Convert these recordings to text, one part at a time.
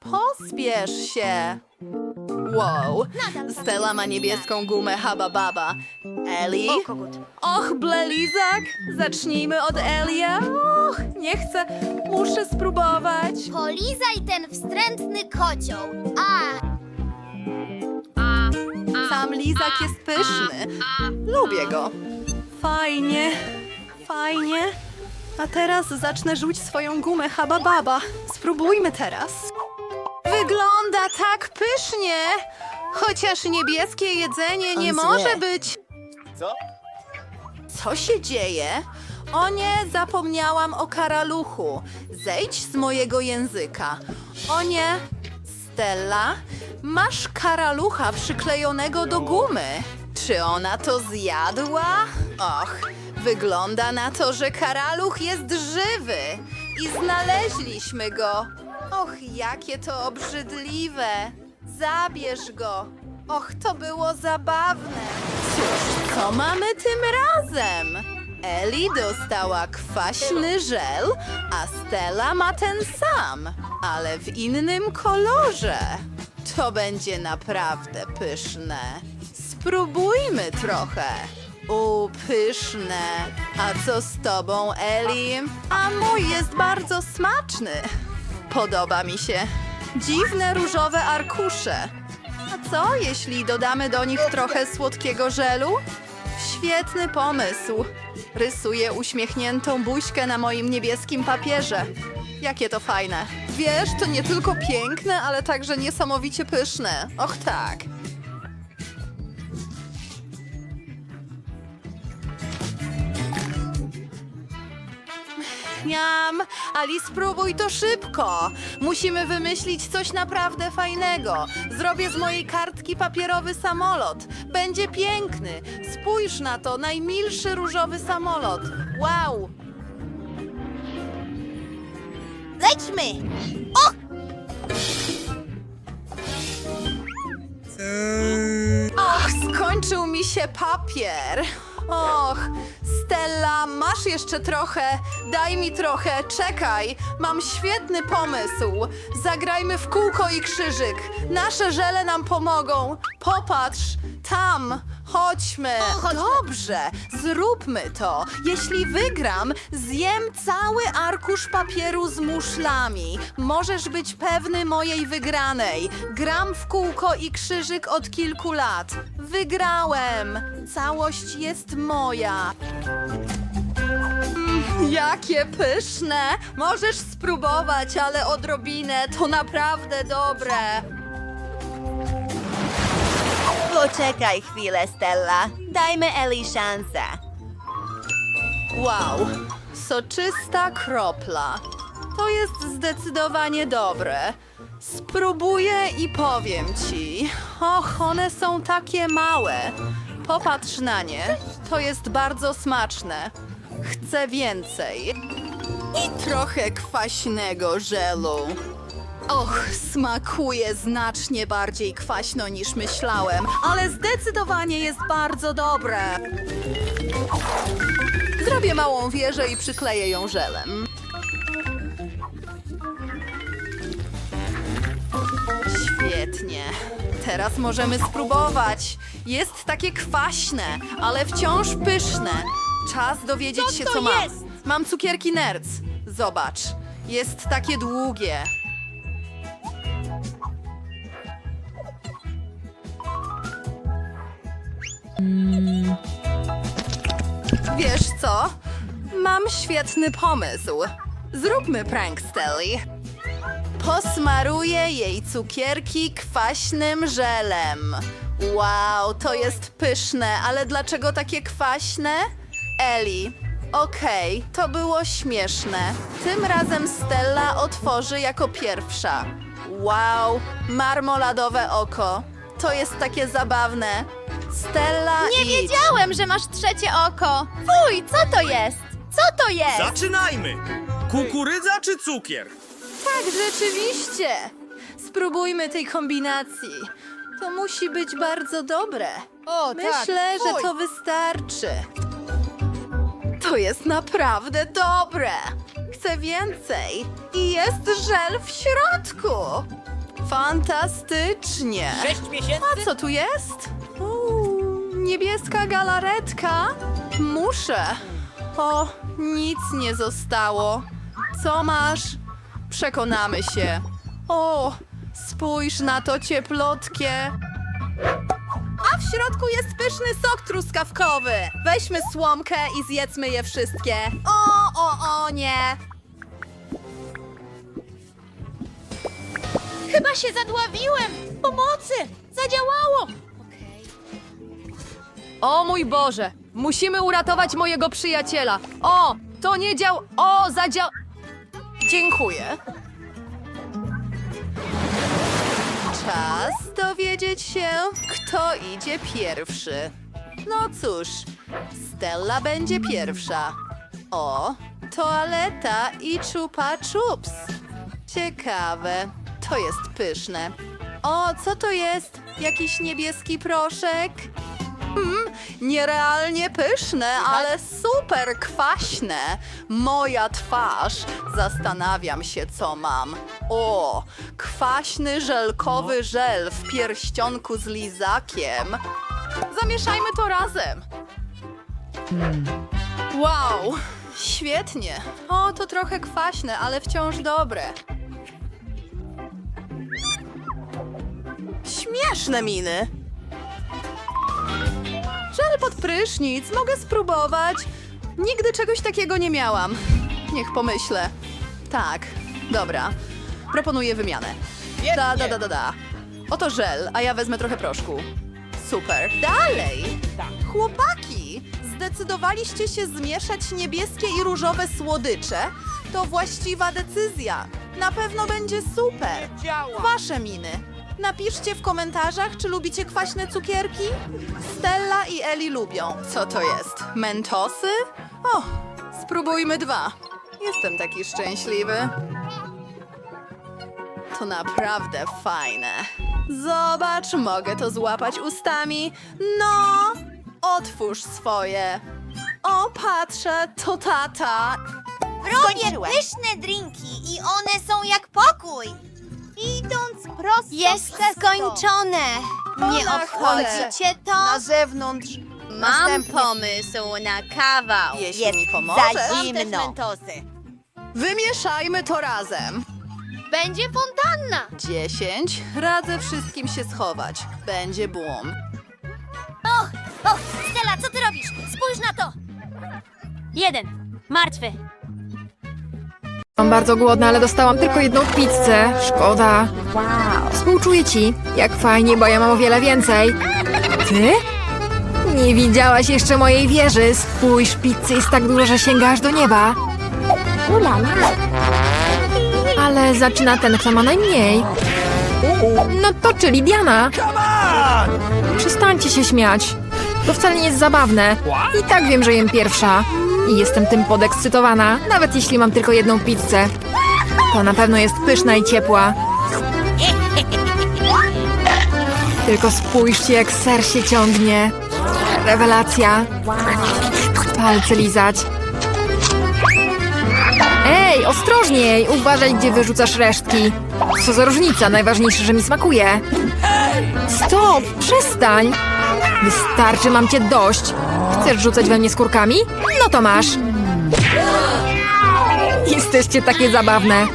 Pospiesz się. Wow, Stella ma niebieską gumę Haba Baba. Eli? Och, blelizak! Zacznijmy od Elia. Och, nie chcę. Muszę spróbować. Polizaj ten wstrętny kocioł. A, Sam lizak jest pyszny. Lubię go. Fajnie, fajnie. A teraz zacznę rzuć swoją gumę Haba Baba. Spróbujmy teraz. Wygląda tak pysznie! Chociaż niebieskie jedzenie nie może być. Co? Co się dzieje? O nie, zapomniałam o karaluchu. Zejdź z mojego języka. O nie, Stella, masz karalucha przyklejonego do gumy. Czy ona to zjadła? Och, wygląda na to, że karaluch jest żywy. I znaleźliśmy go. Och, jakie to obrzydliwe. Zabierz go. Och, to było zabawne. Cóż, co mamy tym razem? Eli dostała kwaśny żel, a Stella ma ten sam, ale w innym kolorze. To będzie naprawdę pyszne. Spróbujmy trochę. U, pyszne. A co z tobą, Eli? A mój jest bardzo smaczny. Podoba mi się. Dziwne różowe arkusze. A co, jeśli dodamy do nich trochę słodkiego żelu? Świetny pomysł. Rysuję uśmiechniętą buźkę na moim niebieskim papierze. Jakie to fajne. Wiesz, to nie tylko piękne, ale także niesamowicie pyszne. Och tak. Miam, Ali, spróbuj to szybko. Musimy wymyślić coś naprawdę fajnego. Zrobię z mojej kartki papierowy samolot. Będzie piękny. Spójrz na to, najmilszy różowy samolot. Wow! lećmy! Och, skończył mi się papier. Och, Stella, masz jeszcze trochę? Daj mi trochę, czekaj. Mam świetny pomysł. Zagrajmy w kółko i krzyżyk. Nasze żele nam pomogą. Popatrz, tam. Chodźmy. chodźmy. Dobrze, zróbmy to. Jeśli wygram, zjem cały arkusz papieru z muszlami. Możesz być pewny mojej wygranej. Gram w kółko i krzyżyk od kilku lat. Wygrałem. Całość jest moja. Mm, Jakie pyszne! Możesz spróbować, ale odrobinę. To naprawdę dobre. Poczekaj chwilę, Stella. Dajmy Eli szansę. Wow, soczysta kropla. To jest zdecydowanie dobre. Spróbuję i powiem ci. Och, one są takie małe. Popatrz na nie. To jest bardzo smaczne. Chcę więcej. I trochę kwaśnego żelu. Och, smakuje znacznie bardziej kwaśno niż myślałem, ale zdecydowanie jest bardzo dobre. Zrobię małą wieżę i przykleję ją żelem. Świetnie. Teraz możemy spróbować. Jest takie kwaśne, ale wciąż pyszne. Czas dowiedzieć Co się, to co mam. jest? Mam cukierki nerc. Zobacz. Jest takie długie. Wiesz co? Mam świetny pomysł. Zróbmy prank Stelly. Posmaruję jej cukierki kwaśnym żelem. Wow, to jest pyszne, ale dlaczego takie kwaśne? Eli. Okej, to było śmieszne. Tym razem Stella otworzy jako pierwsza. Wow, marmoladowe oko. To jest takie zabawne. Stella Nie idź. wiedziałem, że masz trzecie oko. Fuj, co to jest? Co to jest? Zaczynajmy! Kukurydza czy cukier? Tak, rzeczywiście. Spróbujmy tej kombinacji. To musi być bardzo dobre. O, Myślę, że to wystarczy. To jest naprawdę dobre. Chcę więcej. I jest żel w środku. Fantastycznie. Sześć miesięcy? A co tu jest? Niebieska galaretka. Muszę. O, nic nie zostało. Co masz? Przekonamy się. O, spójrz na to cieplotkie. A w środku jest pyszny sok truskawkowy. Weźmy słomkę i zjedzmy je wszystkie. O, o, o, nie. Chyba się zadławiłem! Pomocy! Zadziałało! O mój Boże! Musimy uratować mojego przyjaciela! O! To nie dział... O! Zadział... Dziękuję. Czas dowiedzieć się, kto idzie pierwszy. No cóż, Stella będzie pierwsza. O, toaleta i chupa chups. Ciekawe, to jest pyszne. O, co to jest? Jakiś niebieski proszek? Mm, nierealnie pyszne, ale super kwaśne. Moja twarz. Zastanawiam się, co mam. O, kwaśny żelkowy żel w pierścionku z lizakiem. Zamieszajmy to razem. Wow, świetnie. O, to trochę kwaśne, ale wciąż dobre. Śmieszne miny. Żel pod prysznic, mogę spróbować. Nigdy czegoś takiego nie miałam. Niech pomyślę. Tak, dobra. Proponuję wymianę. Da, da, da, da, da. Oto żel, a ja wezmę trochę proszku. Super. Dalej! Chłopaki! Zdecydowaliście się zmieszać niebieskie i różowe słodycze? To właściwa decyzja. Na pewno będzie super. Wasze miny. Napiszcie w komentarzach, czy lubicie kwaśne cukierki? Stella i Eli lubią. Co to jest? Mentosy? O, spróbujmy dwa. Jestem taki szczęśliwy. To naprawdę fajne. Zobacz, mogę to złapać ustami. No, otwórz swoje. O, patrzę, to tata. Robię Skończyłem. pyszne drinki i one są jak pokój! Idąc prosto Jest skończone! Nie na obchodzi cię to? Na zewnątrz. Mam Następnie pomysł na kawał. Jeśli jest mi za pomożesz. zimno. mentosy. Wymieszajmy to razem. Będzie fontanna! Dziesięć. Radzę wszystkim się schować. Będzie boom. Och, och, Stella, co ty robisz? Spójrz na to! Jeden. Martwy. Mam bardzo głodna, ale dostałam tylko jedną pizzę. Szkoda. Współczuję ci. Jak fajnie, bo ja mam o wiele więcej. Ty? Nie widziałaś jeszcze mojej wieży. Spójrz, pizzy jest tak dużo, że sięgasz do nieba. Ale zaczyna ten, kto ma najmniej. No to czyli Diana. Przestańcie się śmiać. To wcale nie jest zabawne. I tak wiem, że jem pierwsza. I jestem tym podekscytowana, nawet jeśli mam tylko jedną pizzę. To na pewno jest pyszna i ciepła. Tylko spójrzcie, jak ser się ciągnie. Rewelacja. Palce lizać. Ej, ostrożniej! Uważaj, gdzie wyrzucasz resztki. Co za różnica, najważniejsze, że mi smakuje. Stop! Przestań! Wystarczy, mam cię dość. Chcesz rzucać we mnie skórkami? No to masz. Jesteście takie zabawne.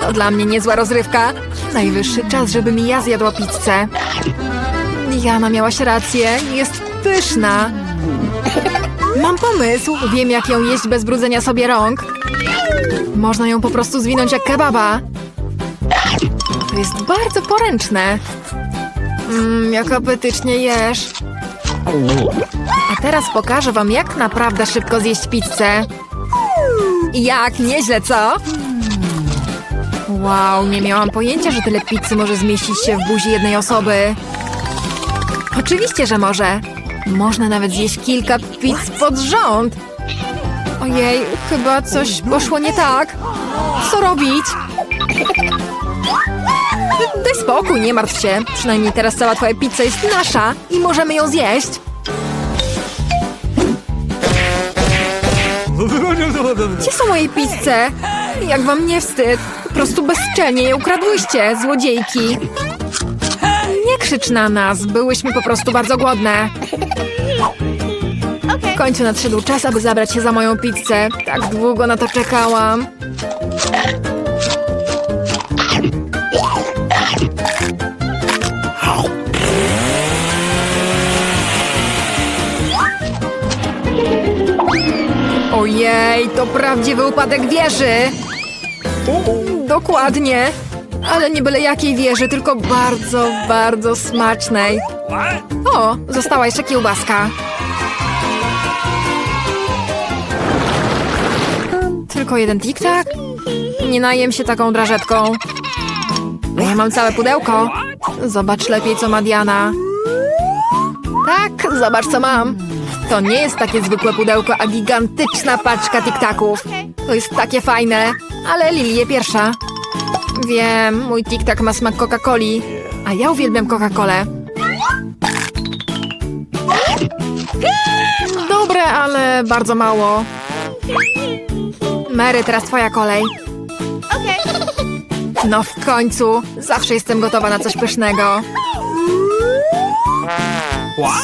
To dla mnie niezła rozrywka. Najwyższy czas, żeby mi ja zjadła pizzę. Diana miałaś rację, jest pyszna. Mam pomysł, wiem jak ją jeść bez brudzenia sobie rąk. Można ją po prostu zwinąć jak kebaba. To jest bardzo poręczne. Mmm, jak apetycznie jesz. A teraz pokażę wam, jak naprawdę szybko zjeść pizzę. Jak, nieźle, co? Wow, nie miałam pojęcia, że tyle pizzy może zmieścić się w buzi jednej osoby. Oczywiście, że może. Można nawet zjeść kilka pizz pod rząd. Ojej, chyba coś poszło nie tak. Co robić? Daj spokój, nie martw się. Przynajmniej teraz cała twoja pizza jest nasza i możemy ją zjeść. Gdzie są moje pizze? Jak wam nie wstyd? Po prostu bezczelnie je ukradłyście, złodziejki. Nie krzycz na nas, byłyśmy po prostu bardzo głodne. W końcu nadszedł czas, aby zabrać się za moją pizzę. Tak długo na to czekałam. Ojej, to prawdziwy upadek wieży! Dokładnie. Ale nie byle jakiej wieży, tylko bardzo, bardzo smacznej. O, została jeszcze kiełbaska. Tylko jeden tik-tak? Nie najem się taką drażetką. Ja mam całe pudełko. Zobacz lepiej, co ma Diana. Tak, zobacz, co mam. To nie jest takie zwykłe pudełko, a gigantyczna paczka tiktaków. To jest takie fajne, ale Lili je pierwsza. Wiem, mój tiktak ma smak Coca-Coli, a ja uwielbiam Coca-Colę. Dobre, ale bardzo mało. Mary, teraz twoja kolej. No w końcu, zawsze jestem gotowa na coś pysznego.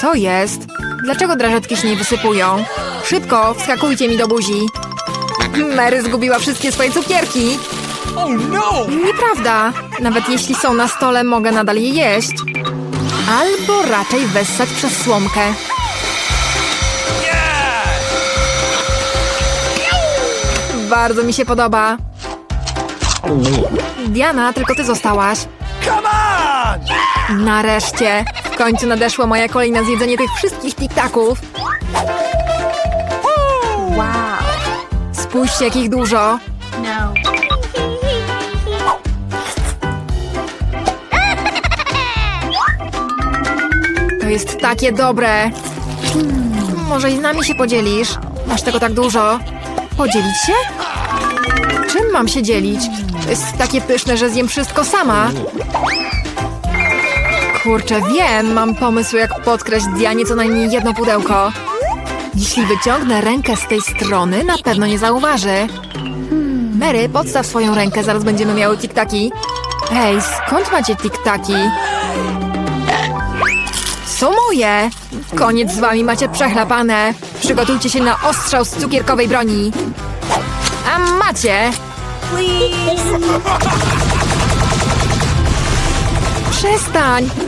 Co jest? Dlaczego drażetki się nie wysypują? Szybko, wskakujcie mi do buzi. Mary zgubiła wszystkie swoje cukierki. Oh no! Nieprawda. Nawet jeśli są na stole, mogę nadal je jeść. Albo raczej wessać przez słomkę. Bardzo mi się podoba. Diana, tylko ty zostałaś. Come on! Nareszcie! W końcu nadeszła moja kolej na zjedzenie tych wszystkich tiktaków. Wow. Spójrzcie, jakich dużo. To jest takie dobre. Hmm, może i z nami się podzielisz? Masz tego tak dużo. Podzielić się? Czym mam się dzielić? To jest takie pyszne, że zjem wszystko sama. Kurczę, wiem, mam pomysł, jak podkraść Dianie co najmniej jedno pudełko. Jeśli wyciągnę rękę z tej strony, na pewno nie zauważy. Hmm, Mary, podstaw swoją rękę, zaraz będziemy miały tiktaki. Hej, skąd macie tiktaki? Są moje! Koniec z wami, macie przechlapane. Przygotujcie się na ostrzał z cukierkowej broni. A macie! Przestań!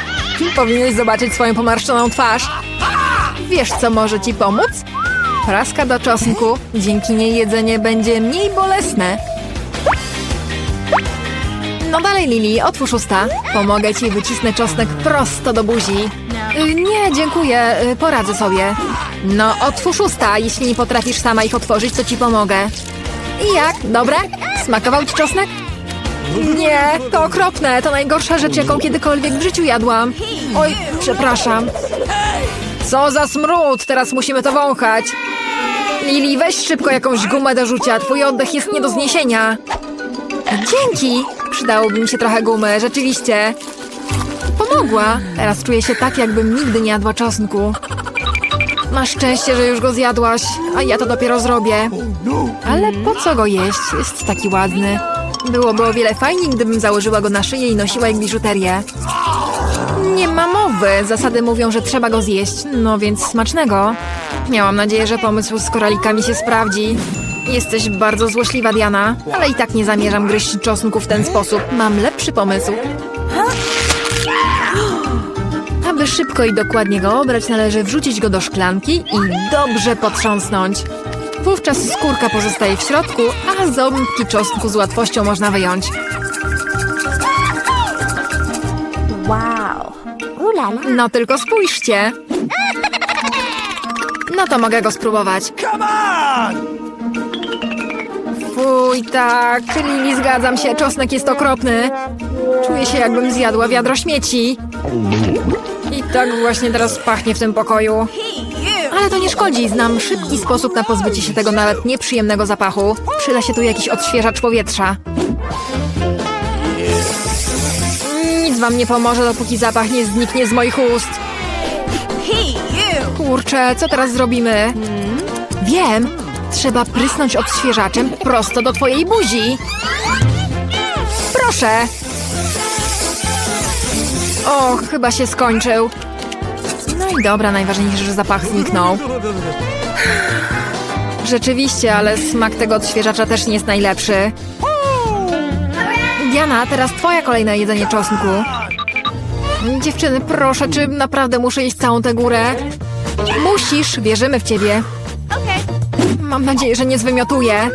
Powinieneś zobaczyć swoją pomarszczoną twarz. Wiesz, co może ci pomóc? Praska do czosnku. Dzięki niej jedzenie będzie mniej bolesne. No dalej, Lili, otwórz usta. Pomogę ci, wycisnę czosnek prosto do buzi. Y, nie, dziękuję, y, poradzę sobie. No, otwórz usta. Jeśli nie potrafisz sama ich otworzyć, to ci pomogę. I jak? Dobre? Smakował ci czosnek? Nie, to okropne. To najgorsza rzecz, jaką kiedykolwiek w życiu jadłam. Oj, przepraszam. Co za smród! Teraz musimy to wąchać. Lili, weź szybko jakąś gumę do rzucia. Twój oddech jest nie do zniesienia. Dzięki! Przydałoby mi się trochę gumy, rzeczywiście. Pomogła. Teraz czuję się tak, jakbym nigdy nie jadła czosnku. Masz szczęście, że już go zjadłaś, a ja to dopiero zrobię. Ale po co go jeść? Jest taki ładny. Byłoby o wiele fajniej, gdybym założyła go na szyję i nosiła jak biżuterię. Nie ma mowy. Zasady mówią, że trzeba go zjeść. No więc smacznego. Miałam nadzieję, że pomysł z koralikami się sprawdzi. Jesteś bardzo złośliwa, Diana, ale i tak nie zamierzam gryźć czosnku w ten sposób. Mam lepszy pomysł. Aby szybko i dokładnie go obrać, należy wrzucić go do szklanki i dobrze potrząsnąć. Wówczas skórka pozostaje w środku, a ząbki czosnku z łatwością można wyjąć. Wow. Ulala. No tylko spójrzcie. No to mogę go spróbować. Come on! Fuj, tak. Lili, zgadzam się. Czosnek jest okropny. Czuję się, jakbym zjadła wiadro śmieci. I tak właśnie teraz pachnie w tym pokoju. Ale to nie szkodzi. Znam szybki sposób na pozbycie się tego nawet nieprzyjemnego zapachu. Przyda się tu jakiś odświeżacz powietrza. Nic wam nie pomoże, dopóki zapach nie zniknie z moich ust. Kurczę, co teraz zrobimy? Wiem! Trzeba prysnąć odświeżaczem prosto do twojej buzi. Proszę! O, chyba się skończył. No i dobra, najważniejsze, że zapach zniknął. Rzeczywiście, ale smak tego odświeżacza też nie jest najlepszy. Diana, teraz twoja kolejna jedzenie czosnku. Dziewczyny, proszę, czy naprawdę muszę jeść całą tę górę? Musisz, wierzymy w ciebie. Mam nadzieję, że nie zwymiotuję.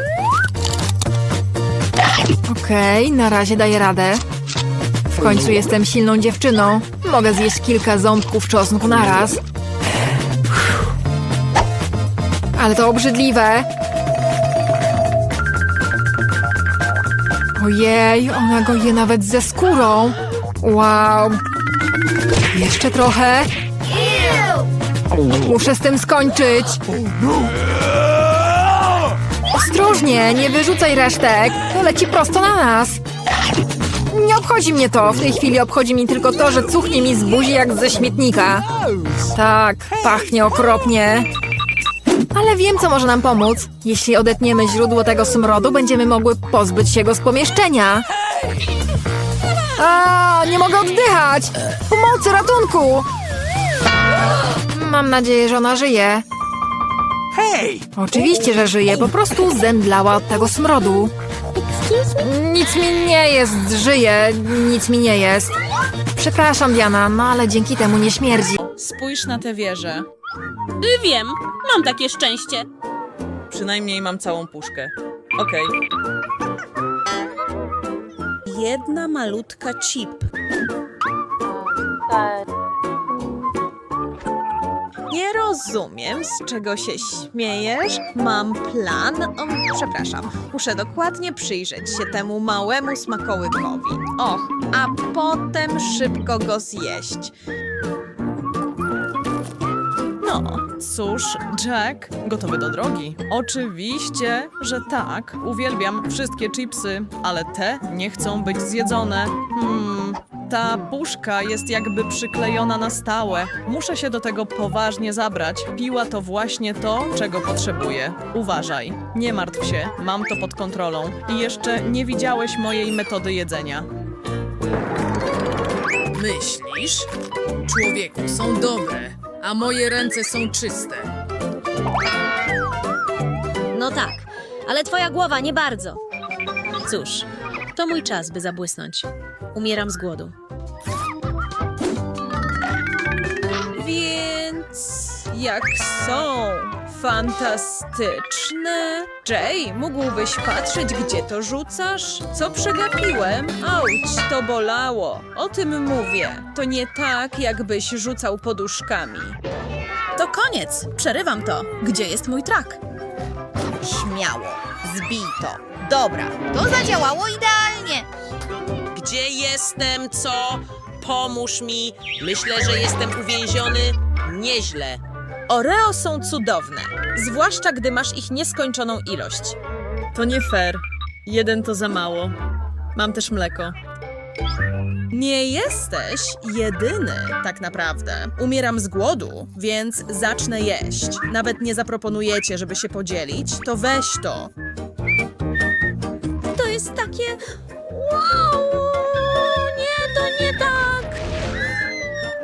Okej, na razie daję radę. W końcu jestem silną dziewczyną. Mogę zjeść kilka ząbków czosnku naraz. Ale to obrzydliwe. Ojej, ona go je nawet ze skórą. Wow. Jeszcze trochę. Muszę z tym skończyć. Ostrożnie, nie wyrzucaj resztek. To leci prosto na nas. Nie obchodzi mnie to. W tej chwili obchodzi mi tylko to, że cuchnie mi z buzi jak ze śmietnika. Tak, pachnie okropnie. Ale wiem, co może nam pomóc. Jeśli odetniemy źródło tego smrodu, będziemy mogły pozbyć się go z pomieszczenia. A, nie mogę oddychać! Pomocy, ratunku! Mam nadzieję, że ona żyje. Oczywiście, że żyje, po prostu zemdlała od tego smrodu. Nic mi nie jest, żyje, nic mi nie jest. Przepraszam, Diana, no ale dzięki temu nie śmierdzi. Spójrz na tę wieżę. Wiem, mam takie szczęście. Przynajmniej mam całą puszkę. Okej. Jedna malutka chip. Nie rozumiem, z czego się śmiejesz. Mam plan. O, przepraszam, muszę dokładnie przyjrzeć się temu małemu smakołykowi. Och, a potem szybko go zjeść. No, cóż, Jack, gotowy do drogi? Oczywiście, że tak. Uwielbiam wszystkie chipsy, ale te nie chcą być zjedzone. Hmm, ta puszka jest jakby przyklejona na stałe. Muszę się do tego poważnie zabrać. Piła to właśnie to, czego potrzebuję. Uważaj, nie martw się, mam to pod kontrolą. I jeszcze nie widziałeś mojej metody jedzenia. Myślisz? Człowieku, są dobre, a moje ręce są czyste. No tak, ale twoja głowa nie bardzo. Cóż, to mój czas, by zabłysnąć. Umieram z głodu. Więc jak są fantastyczne. Jay, mógłbyś patrzeć, gdzie to rzucasz? Co przegapiłem? Auć, to bolało. O tym mówię. To nie tak, jakbyś rzucał poduszkami. To koniec, przerywam to. Gdzie jest mój trak? Śmiało. Zbij to. Dobra, to zadziałało idealnie. Gdzie jestem? Co? Pomóż mi. Myślę, że jestem uwięziony. Nieźle. Oreo są cudowne, zwłaszcza gdy masz ich nieskończoną ilość. To nie fair. Jeden to za mało. Mam też mleko. Nie jesteś jedyny, tak naprawdę. Umieram z głodu, więc zacznę jeść. Nawet nie zaproponujecie, żeby się podzielić, to weź to. To jest takie... Wow!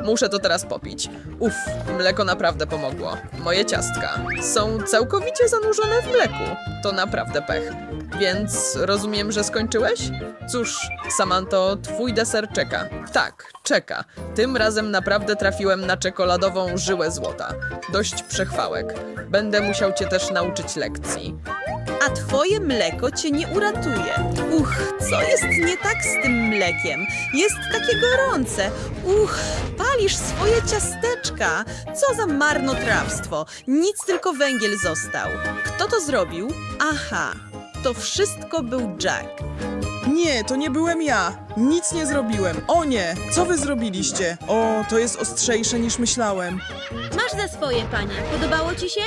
Muszę to teraz popić. Uff, mleko naprawdę pomogło. Moje ciastka są całkowicie zanurzone w mleku. To naprawdę pech. Więc rozumiem, że skończyłeś? Cóż, Samanto, twój deser czeka. Tak, czeka. Tym razem naprawdę trafiłem na czekoladową żyłę złota. Dość przechwałek. Będę musiał cię też nauczyć lekcji. A twoje mleko cię nie uratuje. Uch, co jest nie tak z tym mlekiem? Jest takie gorące. Uch, palisz swoje ciasteczka. Co za marnotrawstwo. Nic tylko węgiel został. Kto to zrobił? Aha, to wszystko był Jack. Nie, to nie byłem ja. Nic nie zrobiłem. O nie, co wy zrobiliście? O, to jest ostrzejsze niż myślałem. Masz za swoje, panie. Podobało ci się?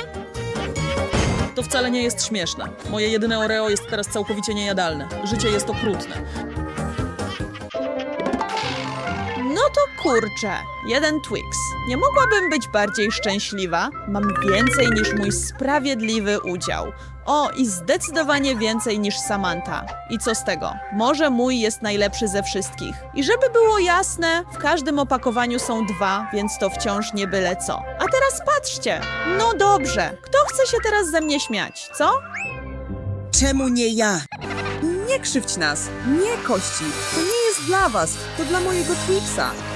To wcale nie jest śmieszne. Moje jedyne Oreo jest teraz całkowicie niejadalne. Życie jest okrutne. Kurczę, jeden Twix. Nie mogłabym być bardziej szczęśliwa. Mam więcej niż mój sprawiedliwy udział. O, i zdecydowanie więcej niż Samantha. I co z tego? Może mój jest najlepszy ze wszystkich. I żeby było jasne, w każdym opakowaniu są dwa, więc to wciąż nie byle co. A teraz patrzcie. No dobrze, kto chce się teraz ze mnie śmiać, co? Czemu nie ja? Nie krzywdź nas. Nie, Kości. To nie jest dla was. To dla mojego Twixa.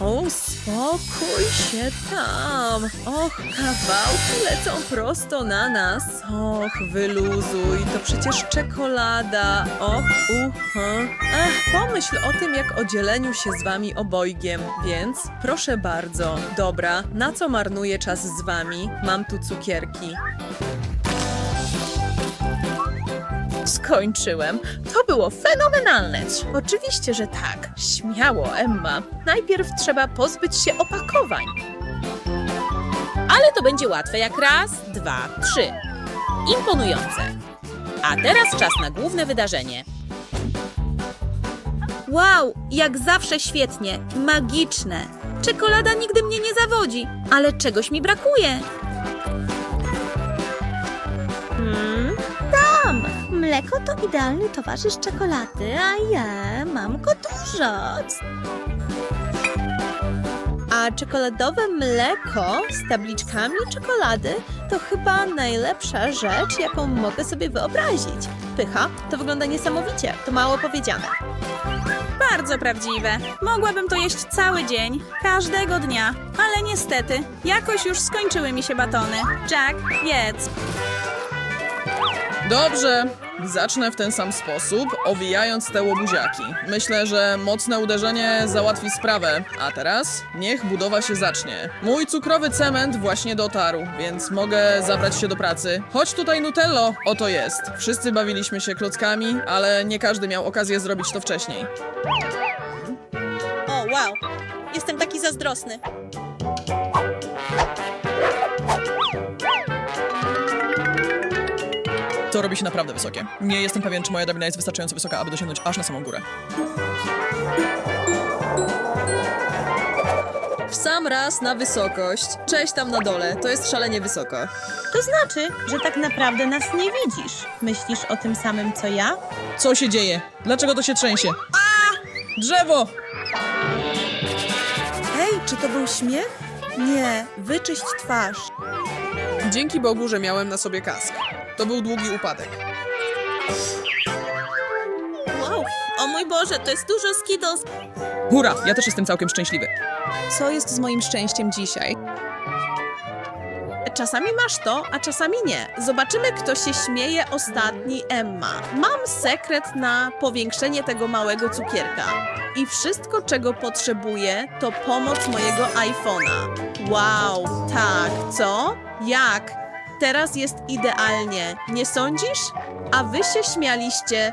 O, spokój się tam. Och, kawałki lecą prosto na nas. Och, wyluzuj, to przecież czekolada. Och, uha. Ach, pomyśl o tym, jak o dzieleniu się z wami obojgiem. Więc, proszę bardzo, dobra, na co marnuję czas z wami? Mam tu cukierki. Skończyłem. To było fenomenalne. Oczywiście, że tak. Śmiało, Emma. Najpierw trzeba pozbyć się opakowań. Ale to będzie łatwe jak raz, dwa, trzy. Imponujące. A teraz czas na główne wydarzenie. Wow, jak zawsze świetnie, magiczne. Czekolada nigdy mnie nie zawodzi, ale czegoś mi brakuje. Mleko to idealny towarzysz czekolady, a ja mam go dużo. A czekoladowe mleko z tabliczkami czekolady to chyba najlepsza rzecz, jaką mogę sobie wyobrazić. Pycha, to wygląda niesamowicie. To mało powiedziane. Bardzo prawdziwe. Mogłabym to jeść cały dzień, każdego dnia, ale niestety, jakoś już skończyły mi się batony. Jack, jedz. Dobrze, zacznę w ten sam sposób, owijając te łobuziaki. Myślę, że mocne uderzenie załatwi sprawę. A teraz niech budowa się zacznie. Mój cukrowy cement właśnie dotarł, więc mogę zabrać się do pracy. Chodź tutaj, Nutello! Oto jest. Wszyscy bawiliśmy się klockami, ale nie każdy miał okazję zrobić to wcześniej. O, wow! Jestem taki zazdrosny. To robi się naprawdę wysokie. Nie jestem pewien, czy moja drabina jest wystarczająco wysoka, aby dosięgnąć aż na samą górę. W sam raz na wysokość. Cześć tam na dole. To jest szalenie wysoko. To znaczy, że tak naprawdę nas nie widzisz. Myślisz o tym samym, co ja? Co się dzieje? Dlaczego to się trzęsie? A! Drzewo! Hej, czy to był śmiech? Nie, wyczyść twarz. Dzięki Bogu, że miałem na sobie kask. To był długi upadek. Wow, o mój Boże, to jest dużo Skittles. Hurra! Ja też jestem całkiem szczęśliwy. Co jest z moim szczęściem dzisiaj? Czasami masz to, a czasami nie. Zobaczymy, kto się śmieje ostatni, Emma. Mam sekret na powiększenie tego małego cukierka. I wszystko, czego potrzebuję, to pomoc mojego iPhone'a. Wow, tak, co? Jak? Teraz jest idealnie, nie sądzisz? A wy się śmialiście.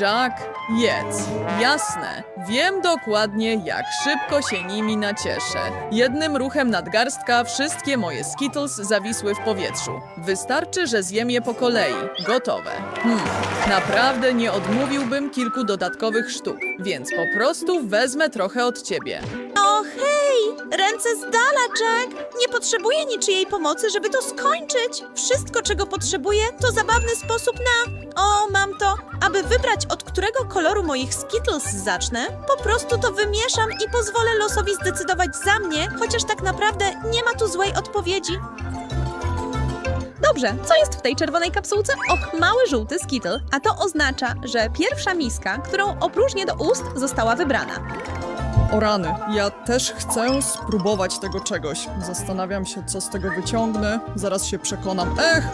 Jack, jedz. Jasne. Wiem dokładnie, jak szybko się nimi nacieszę. Jednym ruchem nadgarstka wszystkie moje Skittles zawisły w powietrzu. Wystarczy, że zjem je po kolei. Gotowe. Hmm, naprawdę nie odmówiłbym kilku dodatkowych sztuk, więc po prostu wezmę trochę od ciebie. O, hej! Ręce z dala, Jack! Nie potrzebuję niczyjej pomocy, żeby to skończyć. Wszystko, czego potrzebuję, to zabawny sposób na... O, mam to. Aby wybrać, od którego koloru moich Skittles zacznę, po prostu to wymieszam i pozwolę losowi zdecydować za mnie, chociaż tak naprawdę nie ma tu złej odpowiedzi. Dobrze, co jest w tej czerwonej kapsułce? Och, mały żółty skittle, a to oznacza, że pierwsza miska, którą opróżnię do ust, została wybrana. O rany, ja też chcę spróbować tego czegoś. Zastanawiam się, co z tego wyciągnę. Zaraz się przekonam. Ech!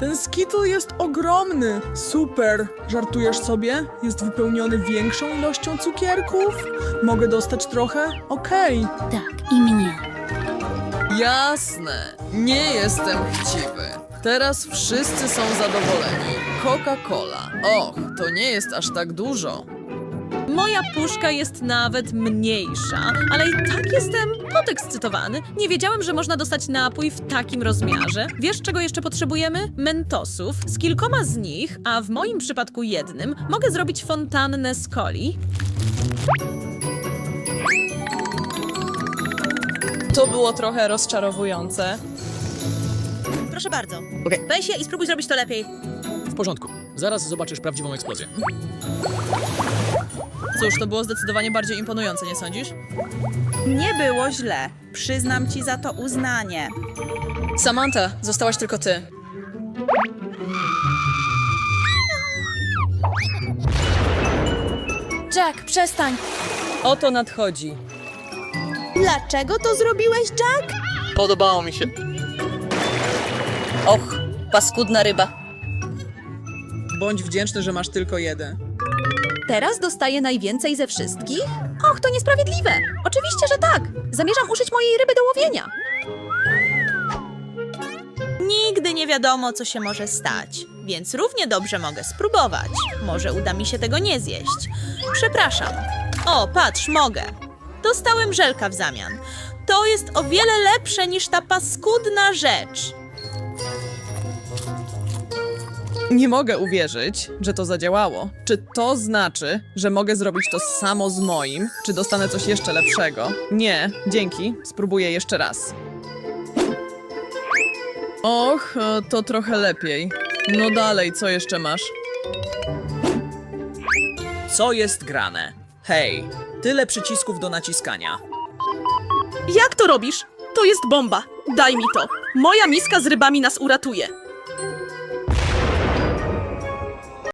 Ten skittle jest ogromny. Super. Żartujesz sobie? Jest wypełniony większą ilością cukierków? Mogę dostać trochę? Okej. Tak, i mnie. Jasne, nie jestem chciwy. Teraz wszyscy są zadowoleni. Coca-Cola. Och, to nie jest aż tak dużo. Moja puszka jest nawet mniejsza, ale i tak jestem podekscytowany. Nie wiedziałem, że można dostać napój w takim rozmiarze. Wiesz, czego jeszcze potrzebujemy? Mentosów. Z kilkoma z nich, a w moim przypadku jednym, mogę zrobić fontannę z coli. To było trochę rozczarowujące. Proszę bardzo. Weź je i spróbuj zrobić to lepiej. W porządku. Zaraz zobaczysz prawdziwą eksplozję. Cóż, to było zdecydowanie bardziej imponujące, nie sądzisz? Nie było źle. Przyznam ci za to uznanie. Samantha, zostałaś tylko ty. Jack, przestań. Oto nadchodzi. Dlaczego to zrobiłeś, Jack? Podobało mi się. Och, paskudna ryba. Bądź wdzięczny, że masz tylko jeden. Teraz dostaję najwięcej ze wszystkich? Och, to niesprawiedliwe! Oczywiście, że tak! Zamierzam użyć mojej ryby do łowienia. Nigdy nie wiadomo, co się może stać, więc równie dobrze mogę spróbować. Może uda mi się tego nie zjeść. Przepraszam. O, patrz, mogę. Dostałem żelka w zamian. To jest o wiele lepsze niż ta paskudna rzecz. Nie mogę uwierzyć, że to zadziałało. Czy to znaczy, że mogę zrobić to samo z moim? Czy dostanę coś jeszcze lepszego? Nie, dzięki. Spróbuję jeszcze raz. Och, e, to trochę lepiej. No dalej, co jeszcze masz? Co jest grane? Hej, tyle przycisków do naciskania. Jak to robisz? To jest bomba. Daj mi to. Moja miska z rybami nas uratuje.